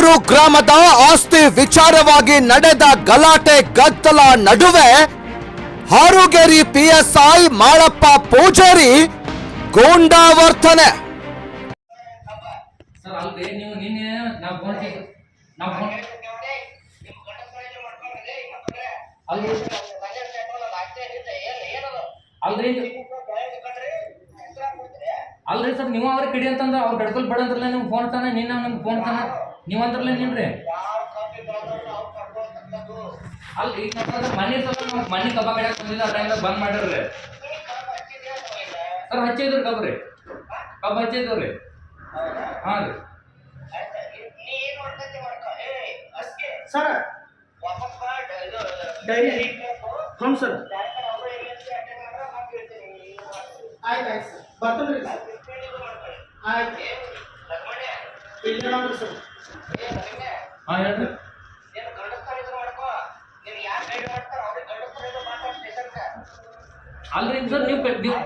ಕಲ್ಲೂರು ಗ್ರಾಮದ ಆಸ್ತಿ ವಿಚಾರವಾಗಿ ನಡೆದ ಗಲಾಟೆ ಗದ್ದಲ ನಡುವೆ ಹಾರುಗೇರಿ ಪಿಎಸ್ಐ ಮಾಳಪ್ಪ ಪೂಜಾರಿ ಗೂಂಡಾವರ್ತನೆ. ಅಲ್ರಿ ಸರ್, ನೀವು ಅವ್ರಿಗೆ ಕಿಡಿ ಅಂತಂದ್ರೆ ಅವ್ರು ಗಡ್ಕಲ್ ಬೇಡ ಅಂದ್ರಲ್ಲ ನೀವು ಫೋನ್ ತಾನೆ ನಿನ್ನ ನಮ್ಗೆ ಫೋನ್ ತಾನೆ ನೀವು ಅಂದ್ರಲ್ಲ ನಿನ್ರಿ ಈಗ ಮನೆ ಸರ್ ಮನೆ ಕಬ್ಬ ಕಡೆ ಬಂದಿದ್ದ ಆ ಟೈಮ್ದಾಗ ಬಂದ್ ಮಾಡಿರ್ರಿ. ಸರ್ ಹಚ್ಚಿದ್ರು ಹಚ್ಚಿದ್ರಿ ಕಬ್ರಿ ಕಬ್ಬ ಹಚ್ಚಿದ್ರಿ ಹಾಂ ರೀ. ಸರ್. ಡೈರಿ. ಹ್ಞೂ ಸರ್. ಆಯ್ತು ಆಯ್ತು ಸರ್. ಬರ್ತದ್ರಿ ರೀ ಸರ್. ಆಯ್ತು ಹಾಂ ಅಲ್ರಿ ಸರ್, ನೀವು ನೀವು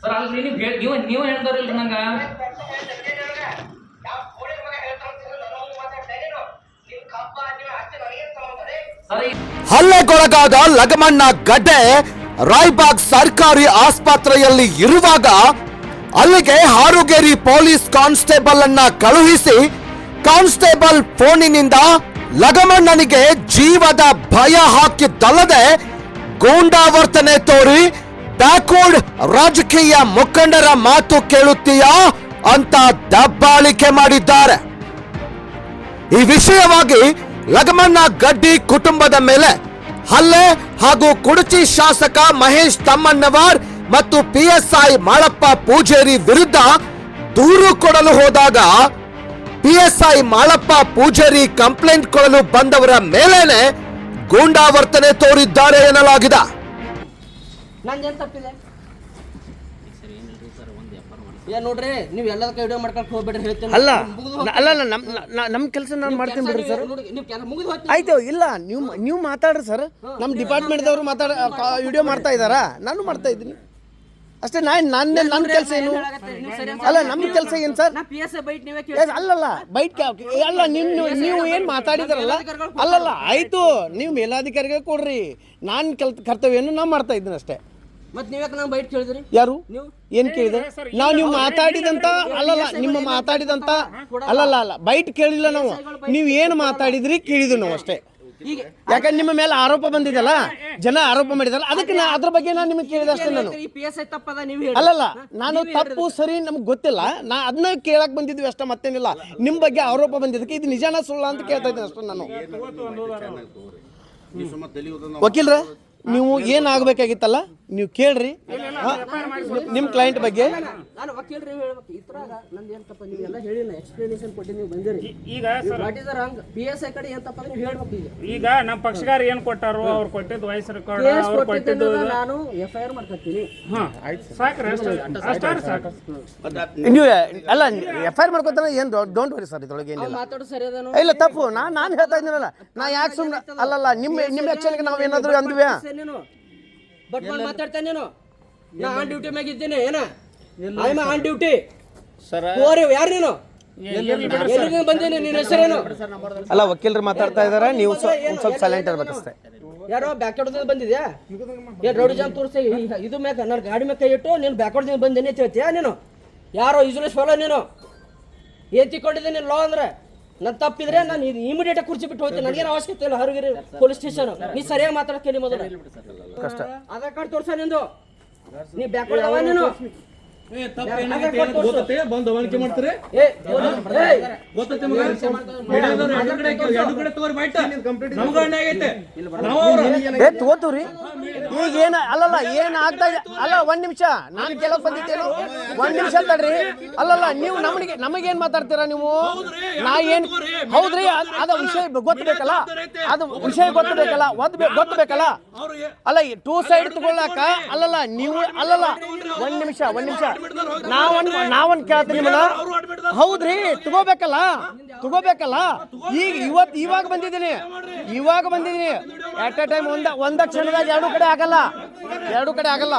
ಸರ್, ಅಲ್ರಿ, ನೀವು ಹೇಳಿ, ನೀವು ನೀವು ಹೇಳ್ದಾರಿಲ್ರಿ ನಂಗೆ. ಹಲ್ಲೆಗೊಳಗಾದ ಲಗಮಣ್ಣ ಗಡ್ಡೆ ರಾಯ್ಬಾಗ್ ಸರ್ಕಾರಿ ಆಸ್ಪತ್ರೆಯಲ್ಲಿ ಇರುವಾಗ ಅಲ್ಲಿಗೆ ಹಾರುಗೇರಿ ಪೊಲೀಸ್ ಕಾನ್ಸ್ಟೇಬಲ್ ಅನ್ನ ಕಳುಹಿಸಿ ಕಾನ್ಸ್ಟೇಬಲ್ ಫೋನಿನಿಂದ ಲಗಮಣ್ಣನಿಗೆ ಜೀವದ ಭಯ ಹಾಕಿದ್ದಲ್ಲದೆ ಗೂಂಡಾವರ್ತನೆ ತೋರಿ ಬ್ಯಾಕ್ವರ್ಡ್ ರಾಜಕೀಯ ಮುಖಂಡರ ಮಾತು ಕೇಳುತ್ತೀಯಾ ಅಂತ ದಬ್ಬಾಳಿಕೆ ಮಾಡಿದ್ದಾರೆ. ಈ ವಿಷಯವಾಗಿ ಲಗಮಣ್ಣ ಗಡ್ಡಿ ಕುಟುಂಬದ ಮೇಲೆ ಹಲ್ಲೆ ಹಾಗೂ ಕುಡಚಿ ಶಾಸಕ ಮಹೇಶ್ ತಮ್ಮಣ್ಣವರ್ ಮತ್ತು ಪಿಎಸ್ಐ ಮಾಳಪ್ಪ ಪೂಜೇರಿ ವಿರುದ್ಧ ದೂರು ಕೊಡಲು ಹೋದಾಗ ಪಿಎಸ್ಐ ಮಾಳಪ್ಪ ಪೂಜೇರಿ ಕಂಪ್ಲೇಂಟ್ ಕೊಡಲು ಬಂದವರ ಮೇಲೇನೆ ಗೂಂಡಾವರ್ತನೆ ತೋರಿದ್ದಾರೆ ಎನ್ನಲಾಗಿದೆ. ಏ ನೋಡ್ರಿ ನೀವು ಎಲ್ಲದಕ್ಕೆ ವಿಡಿಯೋ ಮಾಡ್ಕೊಂಡು ಹೋಗ್ಬೇಡ್ರಿ ಹೇಳ್ತೀನಿ. ಅಲ್ಲ ಅಲ್ಲ ಅಲ್ಲ ನಮ್ ನ- ನಮ್ ಕೆಲಸ ನಾನು ಮಾಡ್ತೀನಿ ಬಿಡ್ರಿ ಸರ್. ಆಯ್ತು ಇಲ್ಲ ನೀವು ನೀವು ಮಾತಾಡ್ರಿ ಸರ್. ನಮ್ಮ ಡಿಪಾರ್ಟ್ಮೆಂಟ್ದವರು ಮಾತಾಡ ವಿಡಿಯೋ ಮಾಡ್ತಾ ಇದ್ದಾರಾ? ನಾನು ಮಾಡ್ತಾ ಇದ್ದೀನಿ. ಅಷ್ಟೇ ನಾನು ನನ್ನ ನನ್ನ ಕೆಲಸ ಏನು? ಅಲ್ಲ ನಮ್ಮ ಕೆಲಸ ಏನು ಸರ್? ಅಲ್ಲಲ್ಲ ಬೈಟ್ ಅಲ್ಲ ನಿಮ್ಮ ನೀವು ಏನ್ ಮಾತಾಡಿದಾರಲ್ಲ? ಅಲ್ಲಲ್ಲ ಆಯ್ತು ನೀವು ಮೇಲಾಧಿಕಾರಿಗೆ ಕೊಡ್ರಿ. ನಾನು ಕೆಲ್ ಕರ್ತವ್ಯವನ್ನು ನಾನು ಮಾಡ್ತಾ ಇದ್ದೀನಿ ಅಷ್ಟೇ. ಮತ್ತೆ ನೀವ್ಯಾಕೆ ನಂಗೆ ಬೈಟ್ ಕೇಳಿದ್ರಿ ಯಾರು ನೀವು ಏನ್ ಕೇಳಿದೆ ನಾವು ನೀವು ಮಾತಾಡಿದಂತ ಅಲ್ಲಲ್ಲ ನಿಮ್ಮ ಮಾತಾಡಿದಂತ ಅಲ್ಲಲ್ಲ ಅಲ್ಲ ಬೈಟ್ ಕೇಳಿಲ್ಲ ನಾವು ನೀವು ಏನು ಮಾತಾಡಿದ್ರಿ ಕೇಳಿದ್ವಿ ನಾವು ಅಷ್ಟೇ ಈಗ ಯಾಕಂದ್ರೆ ನಿಮ್ಮ ಮೇಲೆ ಆರೋಪ ಬಂದಿದಲ್ಲ ಜನ ಆರೋಪ ಮಾಡಿದಲ್ಲ ಅದಕ್ಕೆ ನಾ ಅದ್ರ ಬಗ್ಗೆ ನಾನು ನಿಮಗೆ ಕೇಳಿದೆ ಅಷ್ಟೇ ನಾನು ಈ ಪಿ ಎಸ್ ಐ ತಪ್ಪದ ನೀವು ಹೇಳಿ ಅಲ್ಲಲ್ಲ ನಾನು ತಪ್ಪು ಸರಿ ನಮ್ಗೆ ಗೊತ್ತಿಲ್ಲ ನಾ ಅದನ್ನ ಕೇಳಕ್ ಬಂದಿದ್ವಿ ಅಷ್ಟೇ ಮತ್ತೇನಿಲ್ಲ ನಿಮ್ಮ ಬಗ್ಗೆ ಆರೋಪ ಬಂದಿದ್ದಕ್ಕೆ ಇದು ನಿಜಾನ ಸುಳ್ಳ ಅಂತ ಕೇಳ್ತಾ ಇದ್ದೀನಿ ಅಷ್ಟೇ ನಾನು ವಕೀಲ್ರ ನೀವು ಏನ್ ಆಗ್ಬೇಕಾಗಿತ್ತಲ್ಲ ನೀವು ಕೇಳ್ರಿ. ನಿಮ್ಮ ನಿಮ್ ಕ್ಲೈಂಟ್ ಬಗ್ಗೆ. ನಾನು ವಕೀಲ್ರಿ ನೀವು ಹೇಳ್ಬೇಕು. ಈ ತರ ನಂದು ಏನು ತಪ್ಪ ನೀವು ಎಲ್ಲ ಹೇಳಿಲ್ಲ ಎಕ್ಸ್ಪ್ಲನೇಷನ್ ಕೊಟ್ಟು ನೀವು ಬಂದಿರಿ. ಈಗ what is wrong P S I ಕಡೆ ಏನು ತಪ್ಪ ನೀವು ಹೇಳ್ಬೇಕು ಈಗ. ಈಗ ನಮ್ಮ ಪಕ್ಷಗಾರ ಏನು ಕೊಟ್ಟಾರು? ಅವ್ರು ಕೊಟ್ಟಿದ್ದು ವಾಯ್ಸ್ ರೆಕಾರ್ಡ್ ಅವ್ರು ಕೊಟ್ಟಿದ್ದು ನಾನು ಎಫ್ ಐ ಆರ್ ಮಾಡ್ಕೊತೀನಿ. ಹಾ ಸಾಕ್ರಿ ಅಷ್ಟ ಅಷ್ಟಾರ ಸಾಕು. ನೀವು ಅಲ್ಲ ಎಫ್ ಐ ಆರ್ ಮಾಡ್ಕೊತಾರೆ ಏನು ಡೋಂಟ್ ವರಿ ಸರ್ ಇದ್ರೊಳಗೆ ಏನಿಲ್ಲ. ಮಾತಾಡೋ ಸರಿ ಅದನ್ನು ಇಲ್ಲ ತಪ್ಪು. ನಾನು ನಾನು ಹೇಳ್ತಾ ಇದ್ದೀನಲ್ಲ. ನಾ ಯಾಕೆ ಸುಮ್ಮನೆ ಅಲ್ಲಲ್ಲ ನಿಮ್ಮ ನಿಮ್ಮ ಆ್ಯಕ್ಚುಲಿಗೆ ನಾವು ಏನಾದರೂ ಅಂದ್ವಿ. ನೀನು ಬಟ್ ನಾನು ಮಾತಾಡ್ತೇನೆ ನೀನು. ನಾ ಆನ್ ಡ್ಯೂಟಿ ಮ್ಯಾಗ ಇದ್ದೀನಿ ಏನ? I on duty sir. ಓರಿ ಯಾರು ನೀನು? ಎಲ್ಲಿ ಬಂದೀನಿ ನಿನ್ನ ಹೆಸರೇನು? ಅಲ್ಲ ವಕೀಲರು ಮಾತಾಡ್ತಾ ಇದಾರೆ ನೀವು ಸ್ವಲ್ಪ ಸೈಲೆಂಟ್ ಇರ್ಬೇಕಷ್ಟೇ. ಯಾರೋ ಬ್ಯಾಕ್ವರ್ಡ್ ಬಂದಿದ್ಯಾ? ಏ ರೋಡ್ ಜಾಮ್ ತೋರಿಸಿ ಇದು ಮ್ಯಾಗ ನನ್ನ ಗಾಡಿ ಮ್ಯಾಗ ಕೈ ಇಟ್ಟು ನೀನು ಬ್ಯಾಕ್ವರ್ಡ್ ಬಂದೇನೆ ಅಂತ ಹೇಳ್ತೀಯಾ ನೀನು? ಯಾರೋ ಯೂಸ್ಲೆಸ್ ಫಾಲೋ ನೀನು? ಏನ್ ತಿಕ್ಕೊಂಡಿದ್ದೀನಿ ಲಾ ಅಂದ್ರೆ? ನನ್ ತಪ್ಪಿದ್ರೆ ನಾನು ಇಮಿಡಿಯೇಟ್ ಕುರ್ಚಿ ಬಿಟ್ಟು ಹೋಗ್ತೀನಿ. ನನಗೇನು ಅವಶ್ಯಕತೆ ಇಲ್ಲ ಹೊರಗಿರಿ ಪೊಲೀಸ್ ಸ್ಟೇಷನ್. ನೀ ಸರಿಯಾಗಿ ಮಾತಾಡಕ್ಕೆ ಕೇಳಿ ಮೊದಲು ಆಧಾರ್ ಕಾರ್ಡ್ ತೋರ್ಸ ನಿಂದು. ನೀ ಬ್ಯಾಕ್ ಅವ ನೀನು. ಏ, ತಗೋತೀವ್ರಿ ಈಗ ಏನ ಅಲ್ಲಲ್ಲ ಏನ್ ಆಗ್ತಾ ಇದೆ? ಅಲ್ಲ ಒಂದ್ ನಿಮಿಷ. ನಾನು ಕೆಲವ್ ಬಂದಿದ್ದೇನು? ಒಂದ್ ನಿಮಿಷ ತಡ್ರಿ ಅಲ್ಲಲ್ಲ ನೀವು ನಮಗೆ ನಮಗೇನ್ ಮಾತಾಡ್ತೀರಾ ನೀವು? ನಾ ಏನ್ ಹೌದ್ರಿ ಅದ್- ಅದ ವಿಷಯ ಗೊತ್ತಬೇಕಲ್ಲ? ಅದು ವಿಷಯ ಗೊತ್ತಬೇಕಲ್ಲ? ಒದ್ ಗೊತ್ತಬೇಕಲ್ಲ? ಅಲ್ಲ ಟೂ ಸೈಡ್ ತಗೊಳ್ಳಾಕ ಅಲ್ಲಲ್ಲ ನೀವು ಅಲ್ಲಲ್ಲ ಒಂದ್ ನಿಮಿಷ ಒಂದ್ ನಿಮಿಷ. ನಾವೊಂದ್ ನಾವನ್ ಕೇಳ್ತೀನಿ ನಿಮ್ಮನ್ನ ಹೌದ್ರಿ ತಗೋಬೇಕಲ್ಲ? ತಗೋಬೇಕಲ್ಲ? ಈಗ ಇವತ್ ಇವಾಗ ಬಂದಿದ್ದೀನಿ. ಇವಾಗ ಬಂದಿದ್ದೀನಿ. ಅಟ್ ಎ ಟೈಮ್ ಒಂದ ಒಂದ ಕ್ಷಣದಾಗ ಎರಡು ಕಡೆ ಆಗಲ್ಲ. ಎರಡು ಕಡೆ ಆಗಲ್ಲ.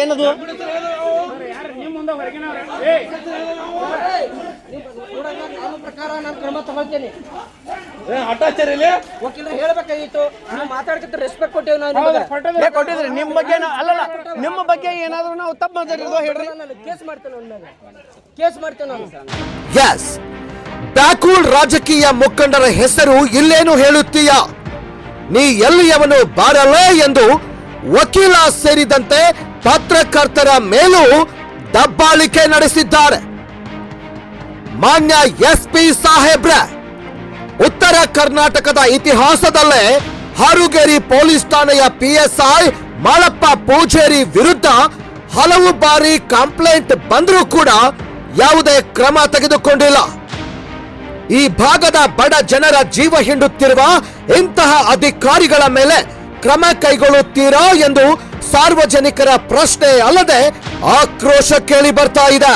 ಏನದು? ಕಾನೂನು ಪ್ರಕಾರ ನಾನು ಕ್ರಮ ತಗೊಳ್ತೇನೆ ವಕೀಲರು ಹೇಳ್ಬೇಕಾಗಿತ್ತು. ನೀವು ಮಾತಾಡ್ಕತ್ತ ರೆಸ್ಪೆಕ್ಟ್ ಕೊಟ್ಟೇವಿ ನಾವು ನಿಮಗೆ. ಏ, ಕೊಟ್ಟಿದ್ರಿ. ನಿಮ್ಮ ಬಗ್ಗೆ ಅಲ್ಲಲ್ಲ ನಿಮ್ಮ ಬಗ್ಗೆ ಏನಾದ್ರು ನಾವು ತಪ್ಪು ಮಾತಾಡಿದ್ವೋ ಹೇಳ್ರಿ. ನಾನು ಕೇಸ್ ಮಾಡ್ತೇನೆ ಅವ್ನ ಮೇಲೆ. ಕೇಸ್ ಮಾಡ್ತೇನೆ ನಾನು. ಎಸ್ ಬ್ಯಾಕೂಲ್ ರಾಜಕೀಯ ಮುಖಂಡರ ಹೆಸರು ಇಲ್ಲೇನು ಹೇಳುತ್ತೀಯ? ನೀ ಎಲ್ಲಿಯವನು ಬಾರಲ್ಲ ಎಂದು ವಕೀಲ ಸೇರಿದಂತೆ ಪತ್ರಕರ್ತರ ಮೇಲೂ ದಬ್ಬಾಳಿಕೆ ನಡೆಸಿದ್ದಾರೆ. ಮಾನ್ಯ ಎಸ್ ಪಿ ಸಾಹೇಬ್ರ, ಉತ್ತರ ಕರ್ನಾಟಕದ ಇತಿಹಾಸದಲ್ಲೇ ಹಾರುಗೇರಿ ಪೊಲೀಸ್ ಠಾಣೆಯ ಪಿಎಸ್ಐ ಮಾಳಪ್ಪ ಪೂಜೇರಿ ವಿರುದ್ಧ ಹಲವು ಬಾರಿ ಕಂಪ್ಲೇಂಟ್ ಬಂದರೂ ಕೂಡ ಯಾವುದೇ ಕ್ರಮ ತೆಗೆದುಕೊಂಡಿಲ್ಲ. ಈ ಭಾಗದ ಬಡ ಜನರ ಜೀವ ಹಿಂಡುತ್ತಿರುವ ಇಂತಹ ಅಧಿಕಾರಿಗಳ ಮೇಲೆ ಕ್ರಮ ಕೈಗೊಳ್ಳುತ್ತೀರಾ ಎಂದು ಸಾರ್ವಜನಿಕರ ಪ್ರಶ್ನೆ ಅಲ್ಲದೆ ಆಕ್ರೋಶ ಕೇಳಿ ಬರ್ತಾ ಇದೆ.